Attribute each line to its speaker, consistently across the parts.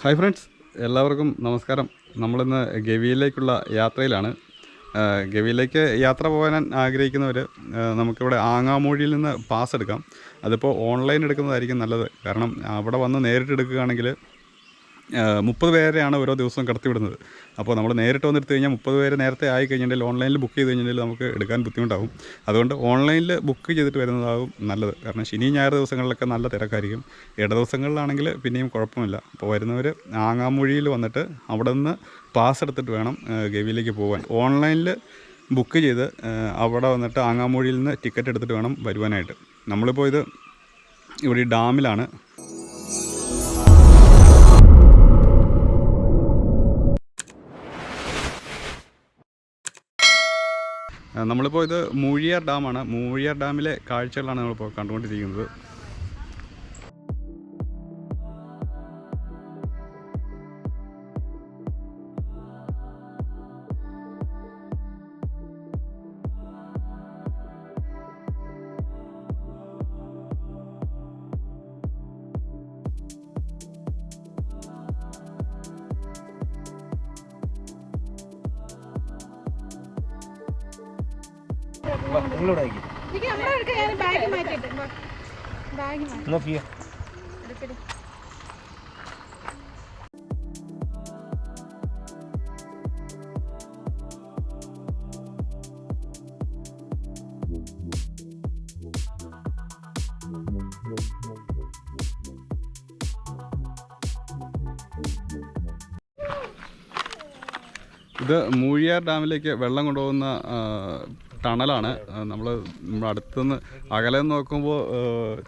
Speaker 1: Hi friends എല്ലാവർക്കും നമസ്കാരം. നമ്മളിന്ന് ഗവിയിലേക്കുള്ള യാത്രയിലാണ്. ഗവിയിലേക്ക് യാത്ര പോകാൻ ആഗ്രഹിക്കുന്നവർ നമുക്കിവിടെ ആങ്ങാമൂഴിയിൽ നിന്ന് പാസ് എടുക്കാം. അതിപ്പോൾ ഓൺലൈൻ എടുക്കുന്നതായിരിക്കും നല്ലത്. കാരണം അവിടെ വന്ന് നേരിട്ട് എടുക്കുകയാണെങ്കിൽ മുപ്പത് പേരെയാണ് ഓരോ ദിവസവും കടത്തിവിടുന്നത്. അപ്പോൾ നമ്മൾ നേരിട്ട് വന്നെടുത്ത് കഴിഞ്ഞാൽ മുപ്പത് പേര് നേരത്തെ ആയി കഴിഞ്ഞിട്ടുണ്ടെങ്കിൽ ഓൺലൈനിൽ ബുക്ക് ചെയ്ത് കഴിഞ്ഞിട്ടുണ്ടെങ്കിൽ നമുക്ക് എടുക്കാൻ ബുദ്ധിമുട്ടാകും അതുകൊണ്ട് ഓൺലൈനിൽ ബുക്ക് ചെയ്തിട്ട് വരുന്നതാകും നല്ലത്. കാരണം ശനി ഞായർ ദിവസങ്ങളിലൊക്കെ നല്ല തിരക്കായിരിക്കും. ഇട ദിവസങ്ങളിലാണെങ്കിൽ പിന്നെയും കുഴപ്പമില്ല. അപ്പോൾ വരുന്നവർ ആങ്ങാമൊഴിയിൽ വന്നിട്ട് അവിടെ നിന്ന് പാസ് എടുത്തിട്ട് വേണം ഗവിയിലേക്ക് പോകാൻ. ഓൺലൈനിൽ ബുക്ക് ചെയ്ത് അവിടെ വന്നിട്ട് ആങ്ങാമൊഴിയിൽ നിന്ന് ടിക്കറ്റ് എടുത്തിട്ട് വേണം വരുവാനായിട്ട്. നമ്മളിപ്പോൾ ഇത് ഇവിടെ ഡാമിലാണ്. നമ്മളിപ്പോൾ ഇത് മൂഴിയാർ ഡാമാണ്. മൂഴിയാർ ഡാമിലെ കാഴ്ചകളാണ് നമ്മളിപ്പോൾ കണ്ടുകൊണ്ടിരിക്കുന്നത്.
Speaker 2: എന്നാ ഫിയ
Speaker 1: ഇത് മൂഴിയാർ ഡാമിലേക്ക് വെള്ളം കൊണ്ടുപോകുന്ന ആ, ടണലാണ്. നമ്മൾ അടുത്തുനിന്ന് അകലെ നിന്ന് നോക്കുമ്പോൾ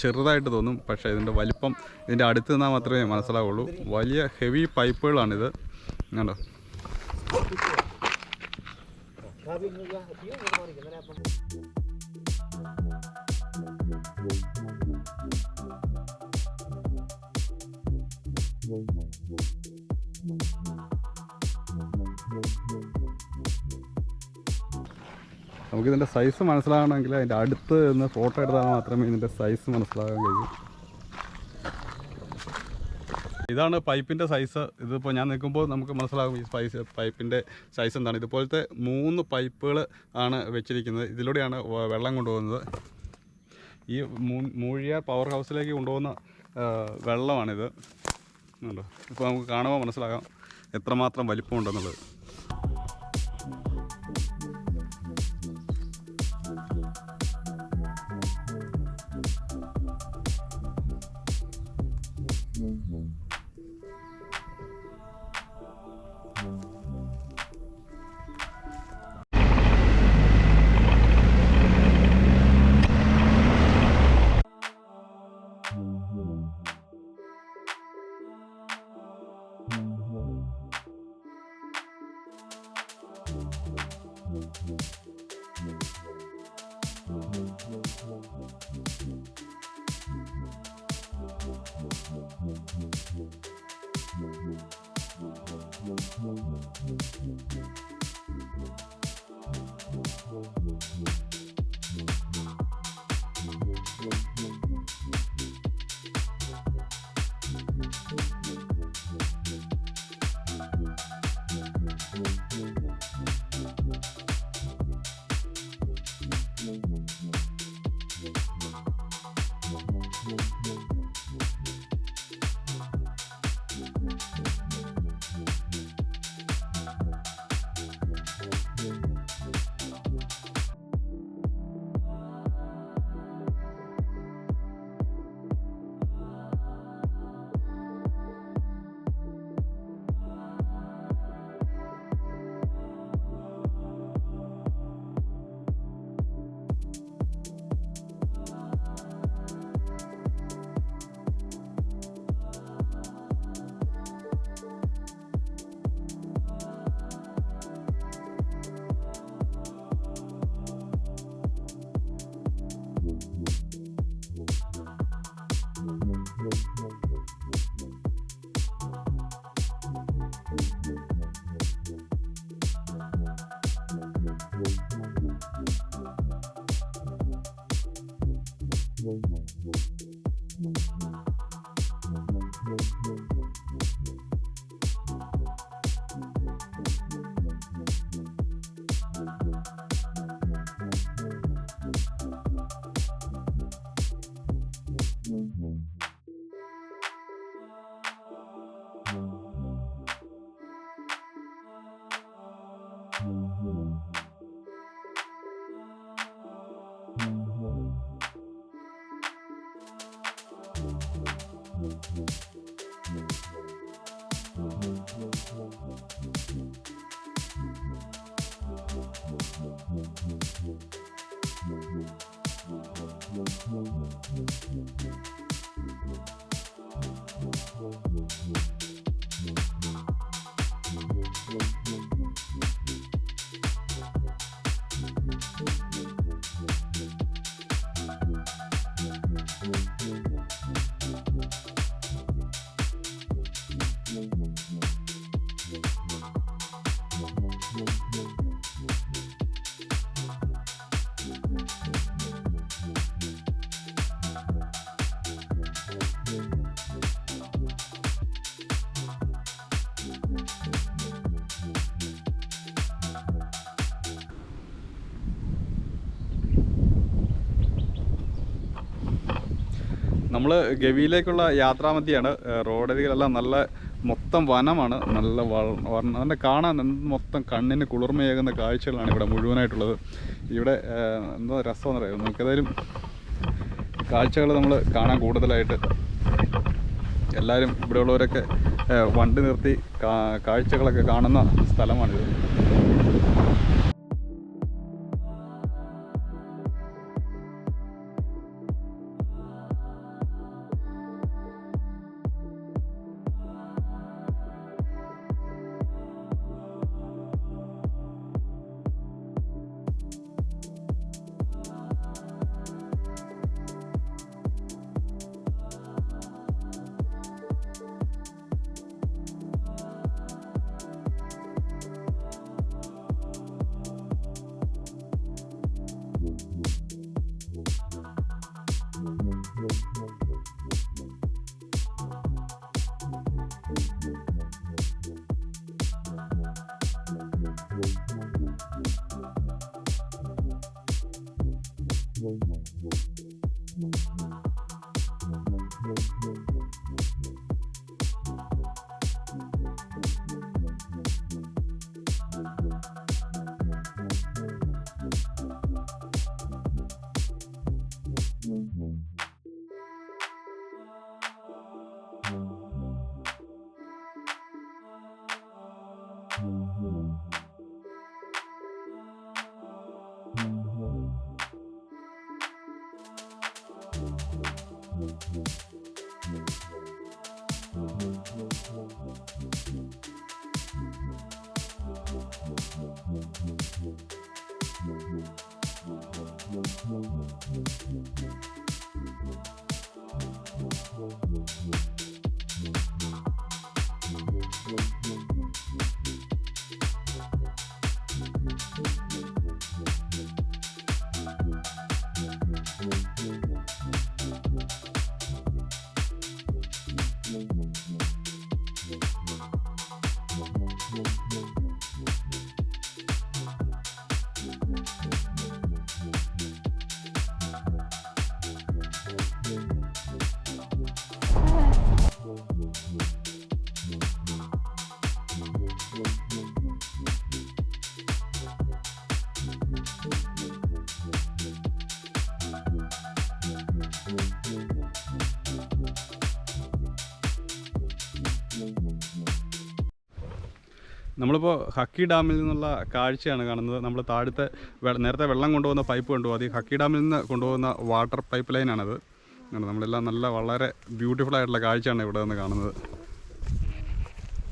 Speaker 1: ചെറുതായിട്ട് തോന്നും പക്ഷേ ഇതിന്റെ വലിപ്പം ഇതിന്റെ അടുത്ത് നിന്നാൽ മാത്രമേ മനസ്സിലാവുള്ളൂ. വലിയ ഹെവി പൈപ്പുകളാണിത്. കണ്ടോ? നമുക്കിതിന്റെ സൈസ് മനസ്സിലാകണമെങ്കിൽ അതിന്റെ അടുത്ത് നിന്ന് ഫോട്ടോ എടുത്താൽ മാത്രമേ ഇതിന്റെ സൈസ് മനസ്സിലാകാൻ കഴിയൂ. ഇതാണ് പൈപ്പിന്റെ സൈസ് ഇതിപ്പോൾ ഞാൻ നിൽക്കുമ്പോൾ നമുക്ക് മനസ്സിലാകും ഈ സൈസ് പൈപ്പിന്റെ സൈസ് എന്താണ്. ഇതുപോലത്തെ മൂന്ന് പൈപ്പുകൾ ആണ് വെച്ചിരിക്കുന്നത്. ഇതിലൂടെയാണ് വെള്ളം കൊണ്ടുപോകുന്നത്. ഈ മൂഴിയാർ പവർ ഹൗസിലേക്ക് കൊണ്ടുപോകുന്ന വെള്ളമാണിത്. ഇപ്പോൾ നമുക്ക് കാണുമ്പോൾ മനസ്സിലാകാം എത്രമാത്രം വലിപ്പമുണ്ടെന്നുള്ളത്. നമ്മൾ ഗവിയിലേക്കുള്ള യാത്രാമധ്യയാണ് റോഡരികളെല്ലാം നല്ല മൊത്തം വനമാണ് നല്ല നല്ല കാണാൻ മൊത്തം കണ്ണിന് കുളിർമയേകുന്ന കാഴ്ചകളാണ് ഇവിടെ മുഴുവനായിട്ടുള്ളത്. ഇവിടെ എന്താ രസമെന്ന് പറയുന്നത് നമുക്കേതായാലും കാഴ്ചകൾ നമ്മൾ കാണാൻ കൂടുതലായിട്ട് എല്ലാവരും ഇവിടെയുള്ളവരൊക്കെ വണ്ടി നിർത്തി കാഴ്ചകളൊക്കെ കാണുന്ന സ്ഥലമാണിത്. നമ്മളിപ്പോൾ ഹക്കി ഡാമിൽ നിന്നുള്ള കാഴ്ചയാണ് കാണുന്നത്. നമ്മൾ താഴത്തെ നേരത്തെ വെള്ളം കൊണ്ടുപോകുന്ന പൈപ്പ് കൊണ്ടുപോകും അത് ഈ ഹക്കി ഡാമിൽ നിന്ന് കൊണ്ടുപോകുന്ന വാട്ടർ പൈപ്പ് ലൈനാണത്. നമ്മളെല്ലാം നല്ല വളരെ ബ്യൂട്ടിഫുൾ ആയിട്ടുള്ള കാഴ്ചയാണ് ഇവിടെ നിന്ന് കാണുന്നത്.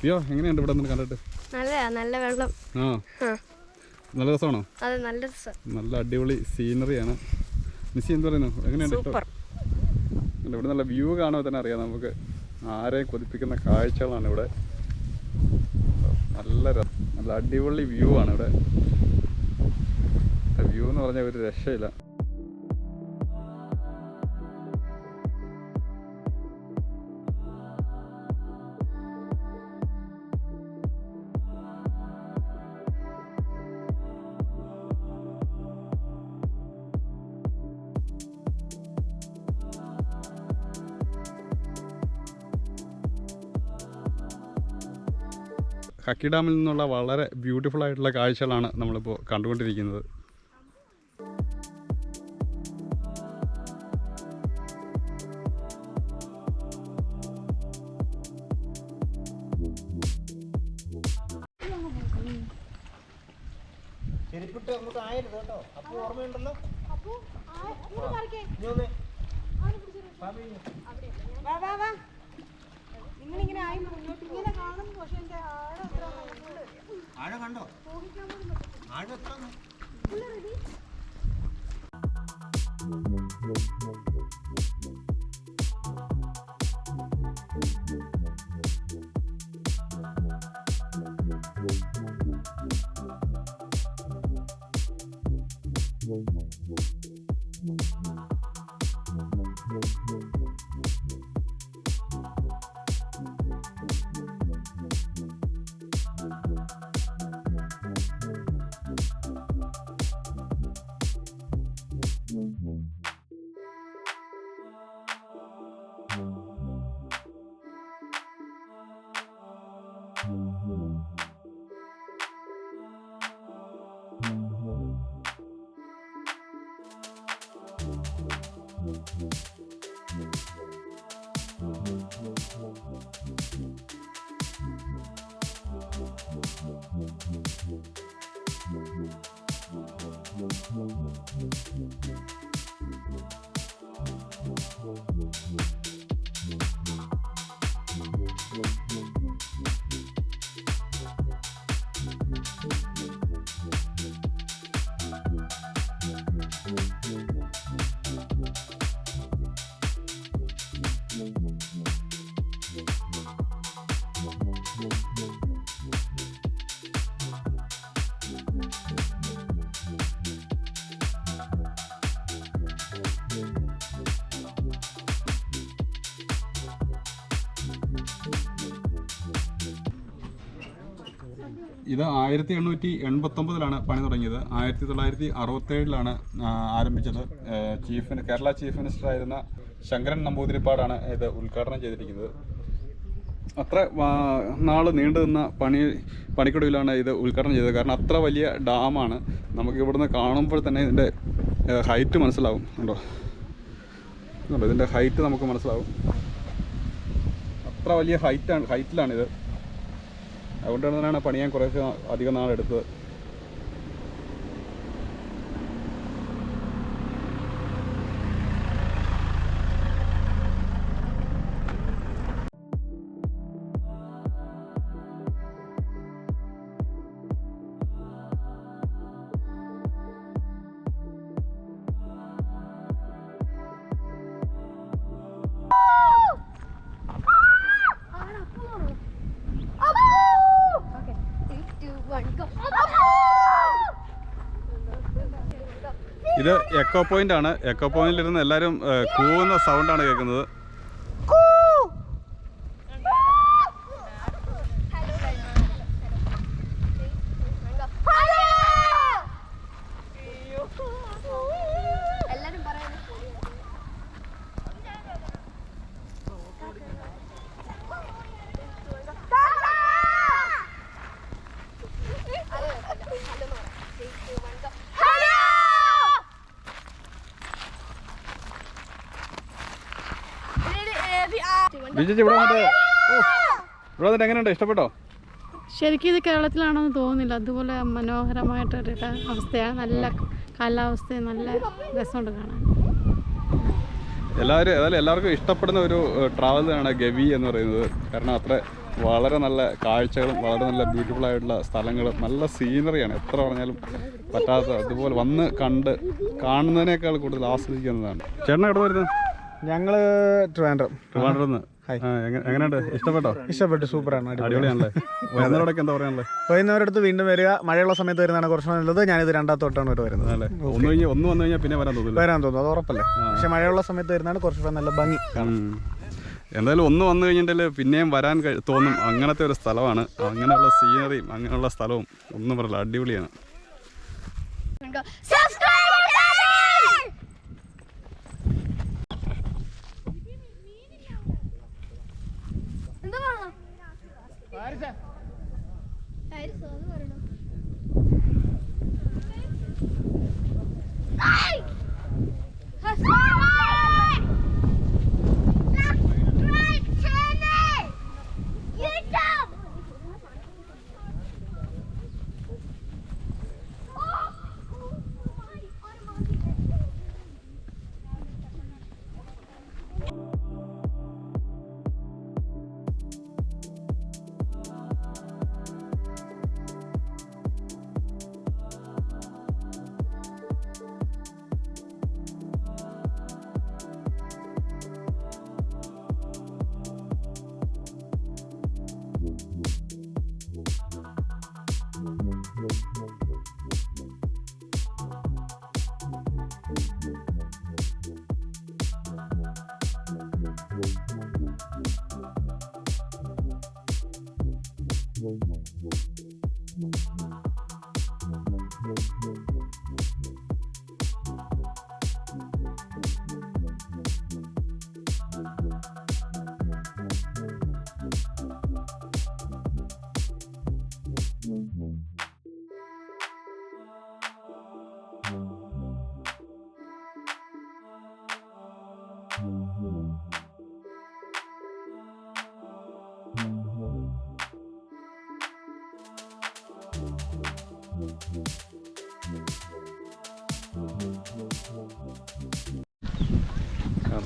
Speaker 1: അയ്യോ എങ്ങനെയുണ്ട് ഇവിടെ നിന്ന് കണ്ടിട്ട്?
Speaker 3: നല്ല വെള്ളം.
Speaker 1: ആ. നല്ല രസമാണോ?
Speaker 3: നല്ല
Speaker 1: നല്ല അടിപൊളി സീനറിയാണ്. മിസ്സി എന്ത് പറയുന്നു? എങ്ങനെയുണ്ട് ഇവിടെ നല്ല വ്യൂ കാണുമ്പോൾ തന്നെ അറിയാം നമുക്ക് ആരെയും കൊതിപ്പിക്കുന്ന കാഴ്ചകളാണ് ഇവിടെ. നല്ല നല്ല അടിപൊളി വ്യൂ ആണ് ഇവിടെ. വ്യൂ എന്ന് പറഞ്ഞാൽ ഒരു രക്ഷയില്ല. ഹക്കി ഡാമിൽ നിന്നുള്ള വളരെ ബ്യൂട്ടിഫുൾ ആയിട്ടുള്ള കാഴ്ചകളാണ് നമ്മളിപ്പോൾ കണ്ടുകൊണ്ടിരിക്കുന്നത്.
Speaker 2: Thank you.
Speaker 3: thank you
Speaker 1: ഇത് ആയിരത്തി എണ്ണൂറ്റി എൺപത്തൊമ്പതിലാണ് പണി തുടങ്ങിയത്. ആയിരത്തി തൊള്ളായിരത്തി അറുപത്തേഴിലാണ് ആരംഭിച്ചത് ചീഫ് കേരള ചീഫ് മിനിസ്റ്റർ ആയിരുന്ന ശങ്കരൻ നമ്പൂതിരിപ്പാടാണ് ഇത് ഉദ്ഘാടനം ചെയ്തിരിക്കുന്നത്. അത്ര നാൾ നീണ്ടു നിന്ന പണി പണിക്കൊടുവിലാണ് ഇത് ഉദ്ഘാടനം ചെയ്തത്. കാരണം അത്ര വലിയ ഡാമാണ് നമുക്ക് ഇവിടുന്ന് കാണുമ്പോൾ തന്നെ ഇതിന്റെ ഹൈറ്റ് മനസ്സിലാവും. ഉണ്ടോ ഇതിന്റെ ഹൈറ്റ് നമുക്ക് മനസ്സിലാവും. അത്ര വലിയ ഹൈറ്റാണ് ഹൈറ്റിലാണിത്. അതുകൊണ്ട് തന്നെയാണ് പണിയാൻ കുറേശ്ശെ അധികം നാളെടുത്തത്. എക്കോ പോയിന്റ് ആണ് എക്കോ പോയിന്റിൽ ഇരുന്ന് എല്ലാവരും കൂവുന്ന സൗണ്ടാണ് കേൾക്കുന്നത്. ബിജി ഇവിടെ വന്നിട്ട് ഓ, ഇവിടെ വന്നിട്ട് എങ്ങനെയുണ്ട്? ഇഷ്ടപ്പെട്ടോ?
Speaker 4: ശരിക്കും ഇത് കേരളത്തിലാണെന്ന് തോന്നുന്നില്ല. അതുപോലെ മനോഹരമായിട്ടൊരു അവസ്ഥയാണ് നല്ല കാലാവസ്ഥയും നല്ല രസമുണ്ട് കാണാൻ.
Speaker 1: എല്ലാവരും അതായത് എല്ലാവർക്കും ഇഷ്ടപ്പെടുന്ന ഒരു ട്രാവൽ ട്രാവലാണ് ഗവി എന്ന് പറയുന്നത്. കാരണം അത്ര വളരെ നല്ല കാഴ്ചകളും വളരെ നല്ല ബ്യൂട്ടിഫുൾ ആയിട്ടുള്ള സ്ഥലങ്ങളും നല്ല സീനറിയാണ് എത്ര പറഞ്ഞാലും പറ്റാത്ത അതുപോലെ വന്ന് കണ്ട് കാണുന്നതിനേക്കാൾ കൂടുതൽ ആസ്വദിക്കുന്നതാണ്. ചേട്ടൻ എവിടെ വരുന്നത്?
Speaker 2: ഞങ്ങൾ ട്രിവാൻഡ്രം.
Speaker 1: എങ്ങനെയുണ്ട്? ഇഷ്ടപ്പെട്ടോ?
Speaker 2: ഇഷ്ടപ്പെട്ടു. സൂപ്പറാണ്.
Speaker 1: അടിപൊളിയാണല്ലേ? എന്താ പറയാനുള്ളത്
Speaker 2: അടുത്ത് വീണ്ടും വരിക. മഴയുള്ള സമയത്ത് വരുന്നതാണ് കുറച്ച് നല്ലത്. ഞാനിത് രണ്ടാമത്തെ തൊട്ടാണ് ഇവിടെ വരുന്നത്.
Speaker 1: അല്ലേ? ഒന്ന് കഴിഞ്ഞ് ഒന്ന് വന്നു കഴിഞ്ഞാൽ പിന്നെ വരാൻ തോന്നില്ല
Speaker 2: വരാൻ തോന്നുന്നു അത് ഉറപ്പല്ലേ? പക്ഷെ മഴയുള്ള സമയത്ത് വരുന്നതാണ് കുറച്ചുകൂടെ നല്ല ഭംഗി.
Speaker 1: എന്തായാലും ഒന്ന് വന്നു കഴിഞ്ഞിട്ടുണ്ടെങ്കിൽ പിന്നെയും വരാൻ തോന്നും. അങ്ങനത്തെ ഒരു സ്ഥലമാണ്. അങ്ങനെയുള്ള സീനറിയും അങ്ങനെയുള്ള സ്ഥലവും ഒന്നും പറയില്ല. അടിപൊളിയാണ്
Speaker 5: Subscribe to channel! എന്താ പറയണം പാരിസോ അത് പറയണം.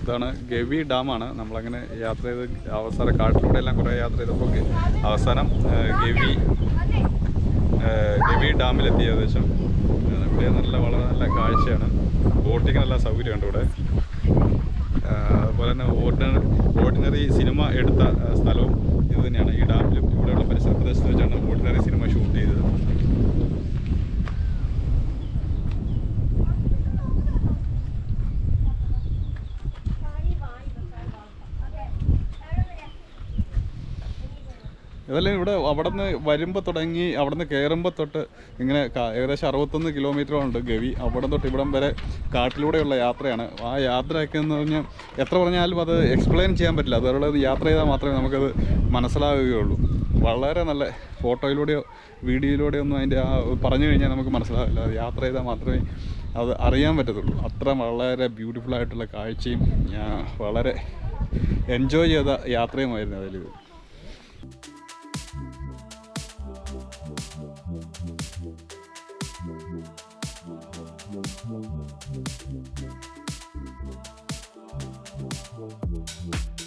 Speaker 1: അതാണ് ഗവി ഡാമാണ്. നമ്മളങ്ങനെ യാത്ര ചെയ്ത് അവസാനം കാട്ടിലൂടെ എല്ലാം കുറേ യാത്ര ചെയ്തപ്പോൾ അവസാനം ഗവി ഗവി ഡാമിലെത്തി ഏകദേശം. ഇവിടെ നല്ല വളരെ നല്ല കാഴ്ചയാണ്. ബോട്ടിങ് നല്ല സൗകര്യമുണ്ട് ഇവിടെ. അതുപോലെ തന്നെ ഓർഡിനറി ഓർഡിനറി സിനിമ എടുത്ത സ്ഥലവും ഇത് തന്നെയാണ്. ഈ ഡാമിലും ഇവിടെയുള്ള പരിസര പ്രദേശത്ത് വെച്ചാണ് ഓർഡിനറി സിനിമ ഷൂട്ട് ചെയ്തത്. ഇതെല്ലാം ഇവിടെ അവിടെ നിന്ന് വരുമ്പോൾ തുടങ്ങി അവിടെ നിന്ന് കയറുമ്പോൾ തൊട്ട് ഇങ്ങനെ ഏകദേശം അറുപത്തൊന്ന് കിലോമീറ്റർ ഉണ്ട് ഗവി. അവിടെ തൊട്ട് ഇവിടം വരെ കാട്ടിലൂടെയുള്ള യാത്രയാണ്. ആ യാത്രയൊക്കെ എന്ന് പറഞ്ഞാൽ എത്ര പറഞ്ഞാലും അത് എക്സ്പ്ലെയിൻ ചെയ്യാൻ പറ്റില്ല. അതുപോലെ യാത്ര ചെയ്താൽ മാത്രമേ നമുക്കത് മനസ്സിലാവുകയുള്ളൂ. വളരെ നല്ല ഫോട്ടോയിലൂടെയോ വീഡിയോയിലൂടെയോ ഒന്നും അതിന്റെ ആ പറഞ്ഞു കഴിഞ്ഞാൽ നമുക്ക് മനസ്സിലാവില്ല. യാത്ര ചെയ്താൽ മാത്രമേ അത് അറിയാൻ പറ്റത്തുള്ളൂ. അത്ര വളരെ ബ്യൂട്ടിഫുൾ ആയിട്ടുള്ള കാഴ്ചയും വളരെ എൻജോയ് ചെയ്ത യാത്രയുമായിരുന്നു അതിൽ
Speaker 3: Música